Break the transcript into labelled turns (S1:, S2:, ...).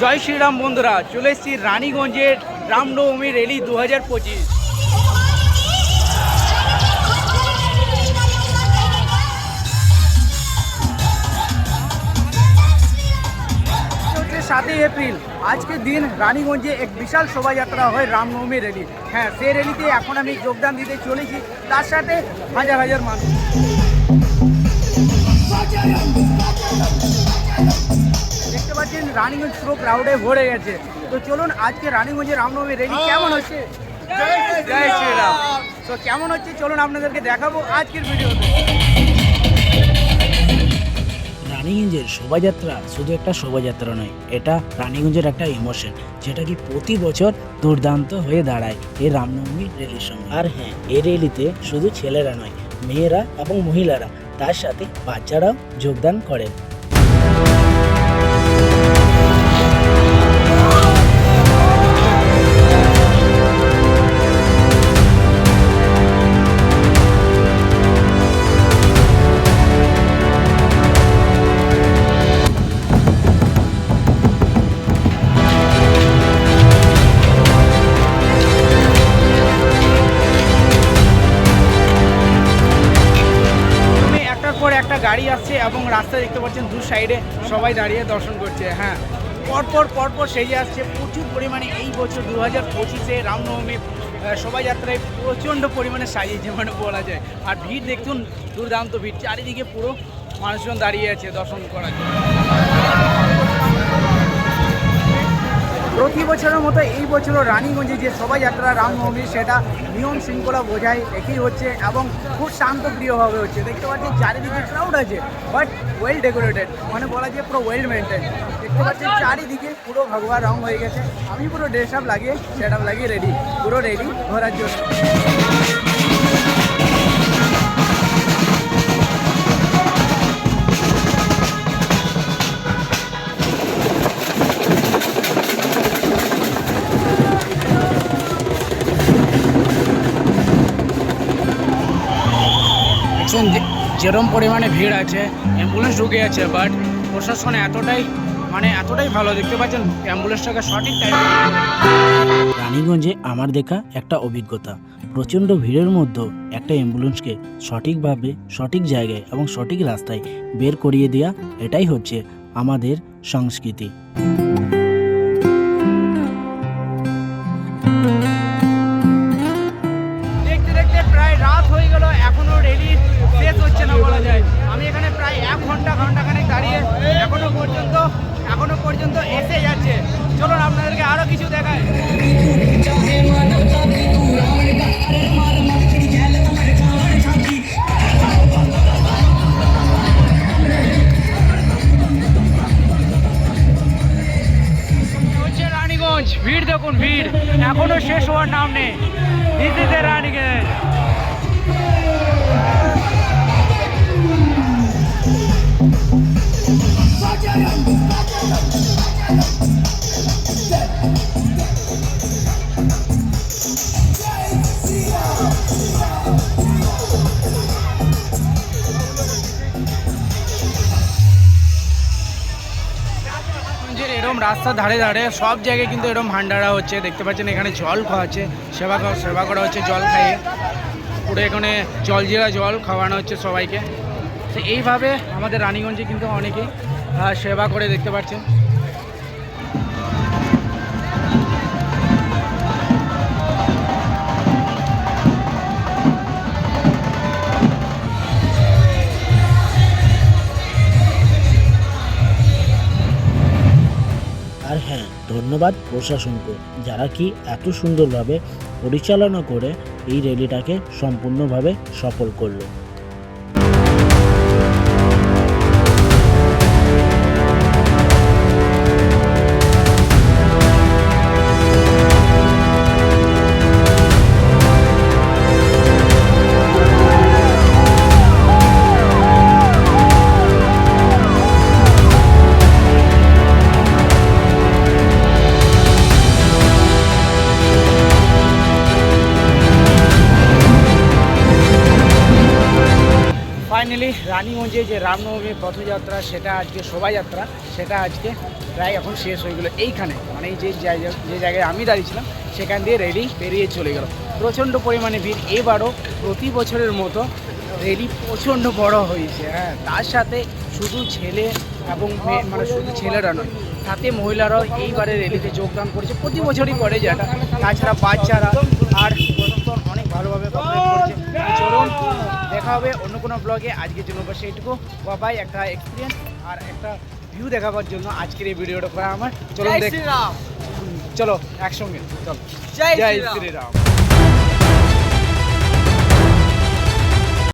S1: জয় শ্রীরাম বন্ধুরা, চলে এসেছি রানীগঞ্জের রামনবমী রেলি দু হাজার পঁচিশ। সাতই এপ্রিল, আজকের দিন রানীগঞ্জে এক বিশাল শোভাযাত্রা হয় রামনবমী রেলি হ্যাঁ সেই রেলিতে এখন আমি যোগদান দিতে চলেছি, তার সাথে হাজার হাজার মানুষ। দেখতে পাচ্ছেন রানীগঞ্জ পুরো ক্রাউডে ভরে গেছে। তো চলুন আজকে রানীগঞ্জে রামনবমী র্যালি কেমন হচ্ছে? জয় শ্রীরাম তো কেমন হচ্ছে? চলুন আপনাদেরকে দেখাবো আজকের ভিডিওতে।
S2: রানীগঞ্জের শোভাযাত্রা শুধু একটা শোভাযাত্রা নয় এটা রানীগঞ্জের একটা ইমোশন যেটা কি প্রতি বছর দুর্দান্ত হয়ে দাঁড়ায় এই রামনবমী রেলির সঙ্গে। আর হ্যাঁ এই রেলিতে শুধু ছেলেরা নয় মেয়েরা এবং মহিলারা তার সাথে বাচ্চারাও যোগদান করেন।
S1: পর একটা গাড়ি আসছে এবং রাস্তা দেখতে পাচ্ছেন দু সাইডে সবাই দাঁড়িয়ে দর্শন করছে হ্যাঁ। পরপর পরপর সেই যে আসছে, প্রচুর পরিমাণে এই বছর দু হাজার পঁচিশে রামনবমী শোভাযাত্রায় প্রচণ্ড পরিমাণে সাজিয়েছে মানে বলা যায়। আর ভিড় দেখুন, দুর্দান্ত ভিড়, চারিদিকে পুরো মানুষজন দাঁড়িয়ে আছে দর্শন করার জন্য। প্রতি বছরের মতো এই বছরও রানীগঞ্জে যে শোভাযাত্রা রামনবমী সেটা নিয়ম শৃঙ্খলা বোঝায় একই হচ্ছে এবং খুব শান্তপ্রিয়ভাবে হচ্ছে। দেখতে পাচ্ছি চারিদিকে ক্রাউড আছে বাট ওয়েল ডেকোরেটেড মানে বলা যায় পুরো ওয়েল মেনটেন দেখতে পাচ্ছি চারিদিকে পুরো ভগবা রং হয়ে গেছে। আমি পুরো ড্রেস আপ লাগিয়ে সেট আপ লাগিয়ে রেডি পুরো রেডি ঘোরার জন্য। যে- যেরম পরিমাণে ভিড় আছে অ্যাম্বুলেন্স ঢুকে আছে বাট প্রশাসন এতটাই মানে এতটাই ভালো দেখতে পাচ্ছেন অ্যাম্বুলেন্সটাকে সঠিক টাইমে
S2: রানীগঞ্জে আমার দেখা একটা অভিজ্ঞতা। প্রচণ্ড ভিড়ের মধ্যেও একটা অ্যাম্বুলেন্সকে সঠিকভাবে সঠিক জায়গায় এবং সঠিক রাস্তায় বের করিয়ে দেওয়া এটাই হচ্ছে আমাদের সংস্কৃতি।
S1: দেখতে দেখতে প্রায় রাত হয়ে গেল এখনও রেডি শেষ হচ্ছে না বলা যায়। আমি এখানে প্রায় এক ঘণ্টা, ঘন্টাখানেক দাঁড়িয়ে এখনও পর্যন্ত এখনও পর্যন্ত এসে যাচ্ছে। চলুন আপনাদেরকে আরও কিছু দেখায় ভিড় দেখুন, ভিড়। এখনও শেষ হওয়ার নাম নেই। ইজ রানীগঞ্জ। এরম রাস্তার ধারে ধারে, সব জায়গায় কিন্তু এরম ভান্ডারা হচ্ছে। দেখতে পাচ্ছেন এখানে জল খাওয়াচ্ছে সেবা সেবা করা হচ্ছে জল খাইয়ে। পুরো এখানে জল জিরা জল খাওয়ানো হচ্ছে সবাইকে। তো এইভাবে আমাদের রানীগঞ্জে কিন্তু অনেকেই সেবা করে দেখতে পাচ্ছেন।
S2: আর হ্যাঁ ধন্যবাদ প্রশাসনকে যারা কি এত সুন্দরভাবে পরিচালনা করে এই র্যালিটাকে সম্পূর্ণভাবে সফল করল।
S1: রানীগঞ্জে যে রামনবমী পথযাত্রা, সেটা আজকে শোভাযাত্রা, সেটা আজকে প্রায় এখন শেষ হয়ে গেলো। এইখানে মানে যে জায়গা, যে জায়গায় আমি দাঁড়িয়েছিলাম, সেখান দিয়ে রেলি পেরিয়ে চলে গেল। প্রচণ্ড পরিমাণে ভিড়। এবারও প্রতি বছরের মতো রেলি প্রচণ্ড বড় হয়েছে হ্যাঁ। তার সাথে শুধু ছেলে এবং মেয়ে মানে শুধু ছেলেরা নয় সাথে মহিলারাও এইবারে রেলিতে যোগদান করেছে। প্রতি বছরই করে যেটা তাছাড়া বাচ্চারা আর অনেক ভালোভাবে চলুন দেখা হবে অন্য কোনো ব্লগে আজকের জন্য বা সেইটুকু বাবাই একটা এক্সপিরিয়েন্স আর একটা ভিউ দেখাবার জন্য আজকের এই ভিডিওটা করা আমার। চলো দেখ চলো একসঙ্গে চলো।
S3: জয়।
S1: শ্রীরাম।